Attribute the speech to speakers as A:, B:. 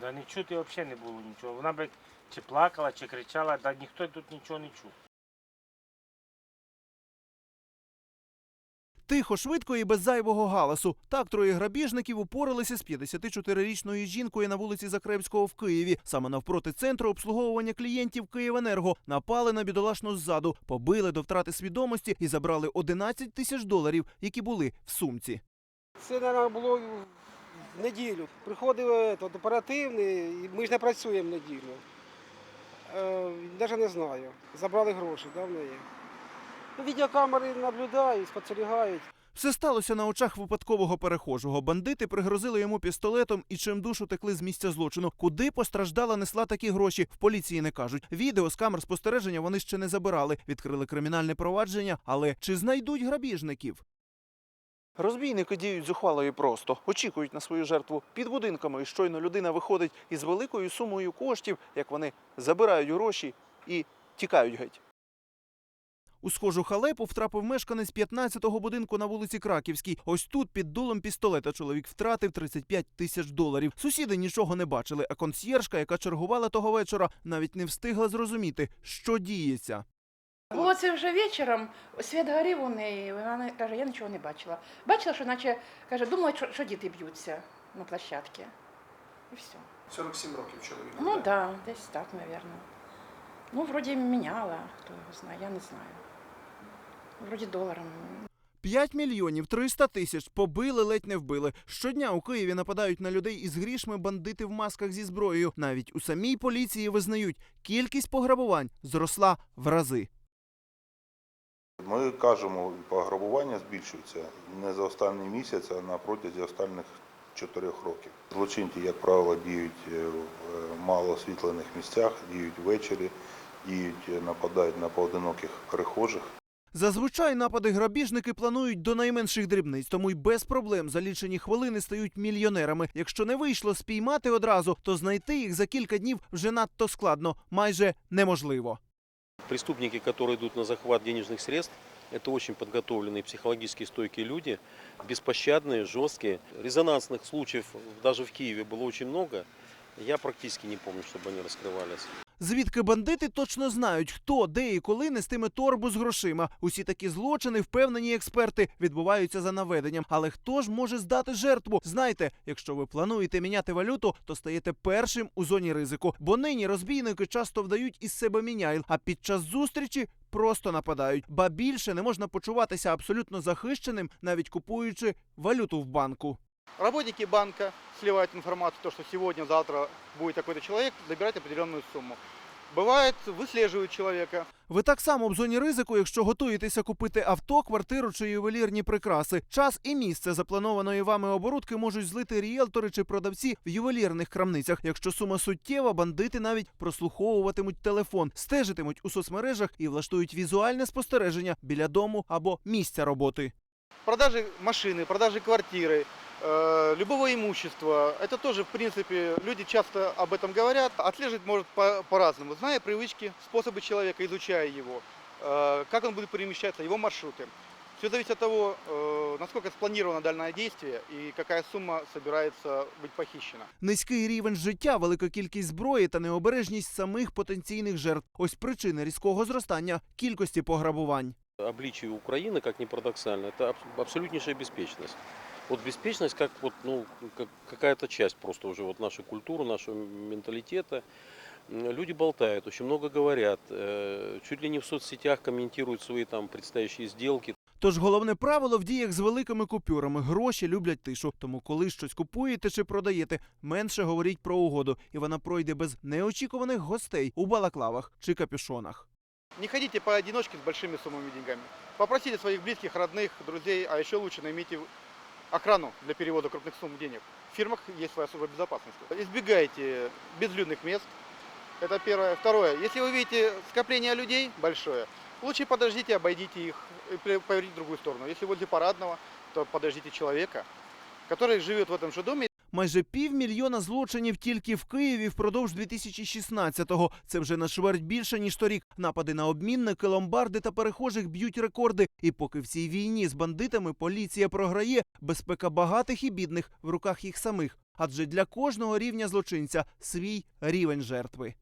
A: Да не чути взагалі не було нічого. Вона би чи плакала, чи кричала, да ніхто тут нічого не чув.
B: Тихо, швидко і без зайвого галасу. Так троє грабіжників упоралися з 54-річною жінкою на вулиці Закревського в Києві. Саме навпроти центру обслуговування клієнтів Київенерго напали на бідолашну ззаду, побили до втрати свідомості і забрали 11 тисяч доларів, які були в сумці.
C: Це, було в неділю. Приходив е, тот, оперативний, і ми ж не працюємо в неділю. Е, Навіть не знаю. Забрали гроші, да, в неї. Ну, Відеокамери наблюдають, спостерігають.
B: Все сталося на очах випадкового перехожого. Бандити пригрозили йому пістолетом і чимдуж утекли з місця злочину. Куди постраждала несла такі гроші, в поліції не кажуть. Відео з камер спостереження вони ще не забирали. Відкрили кримінальне провадження, але чи знайдуть грабіжників? Розбійники діють зухвало і просто очікують на свою жертву під будинками. І щойно людина виходить із великою сумою коштів, як вони забирають гроші і тікають геть. У схожу халепу втрапив мешканець 15-го будинку на вулиці Краківській. Ось тут під дулом пістолета чоловік втратив 35 тисяч доларів. Сусіди нічого не бачили, а консьєржка, яка чергувала того вечора, навіть не встигла зрозуміти, що діється.
D: Було це вже вечором, світ горів у неї, вона не- каже, я нічого не бачила. Бачила, що наче, каже, думала, що, що діти б'ються на площадці. І все.
E: 47 років чоловік.
D: Ну так, да, десь так, мабуть. Ну, вроді міняла, хто його знає, я не знаю. Вроді доларом.
B: 5 мільйонів 300 тисяч побили, ледь не вбили. Щодня у Києві нападають на людей із грішми бандити в масках зі зброєю. Навіть у самій поліції визнають, кількість пограбувань зросла в рази.
F: Ми кажемо, пограбування збільшується не за останній місяць, а на протязі останніх чотирьох років. Злочинці, як правило, діють е, в мало освітлених місцях, діють ввечері, діють, е, нападають на поодиноких перехожих.
B: Зазвичай напади грабіжники планують до найменших дрібниць, тому й без проблем за лічені хвилини стають мільйонерами. Якщо не вийшло спіймати одразу, то знайти їх за кілька днів вже надто складно, майже неможливо.
G: Преступники, которые идут на захват денежных средств, это очень подготовленные, психологически стойкие люди, беспощадные, жесткие. Резонансных случаев даже в Киеве было очень много. Я практически не помню, чтобы они раскрывались.
B: Звідки бандити точно знають, хто, де і коли нестиме торбу з грошима. Усі такі злочини, впевнені експерти, відбуваються за наведенням. Але хто ж може здати жертву? Знайте, якщо ви плануєте міняти валюту, то стаєте першим у зоні ризику. Бо нині розбійники часто вдають із себе міняйл, а під час зустрічі просто нападають. Ба більше не можна почуватися абсолютно захищеним, навіть купуючи валюту в банку.
E: Работники банка сливают информацию, то, что сегодня, завтра будет такой-то человек, забирать определенную сумму. Бывает, выслеживают человека,
B: Ви так само в зоні ризику, якщо готуєтеся купити авто, квартиру чи ювелірні прикраси. Час і місце запланованої вами оборудки можуть злити ріелтори чи продавці в ювелірних крамницях. Якщо сума суттєва, бандити навіть прослуховуватимуть телефон, стежитимуть у соцмережах і влаштують візуальне спостереження біля дому або місця роботи.
E: продажи машины, продажи квартиры, э, любого имущества. Это тоже, в принципе, люди часто об этом говорят. Отслеживать может по- по-разному, зная привычки, способы человека, изучая его, э, как он будет перемещаться, его маршруты. Все зависит от того, э, насколько спланировано дальнее действие и какая сумма собирается быть похищена.
B: Низький рівень життя, велика кількість зброї та необережність самих потенційних жертв. Ось причини різкого зростання кількості пограбувань.
G: Обличие Украины, как ни парадоксально, это аб- абсолютнейшая беспечность. Вот беспечность как вот, ну, как какая-то часть просто уже вот нашей культуры, нашего менталитета. М, Люди болтают, очень много говорят, э, чуть ли не в соцсетях комментируют свои там предстоящие сделки.
B: Тож головне правило в діях з великими купюрами. Гроші люблять тишу. Тому, коли щось купуєте чи продаєте, менше говоріть про угоду, і вона пройде без неочікуваних гостей у балаклавах чи капюшонах.
E: Не ходите поодиночке с большими суммами деньгами. Попросите своих близких, родных, друзей, а еще лучше наймите охрану для перевода крупных сумм денег. В фирмах есть своя служба безопасности. Избегайте безлюдных мест. Это первое. Второе. Если вы видите скопление людей большое, лучше подождите, обойдите их и поверните в другую сторону. Если возле парадного, то подождите человека, который живет в этом же доме
B: Майже півмільйона злочинів тільки в Києві впродовж 2016-го. Це вже на чверть більше ніж торік. Напади на обмінники, ломбарди та перехожих б'ють рекорди. І поки в цій війні з бандитами поліція програє, безпека багатих і бідних в руках їх самих. Адже для кожного рівня злочинця свій рівень жертви.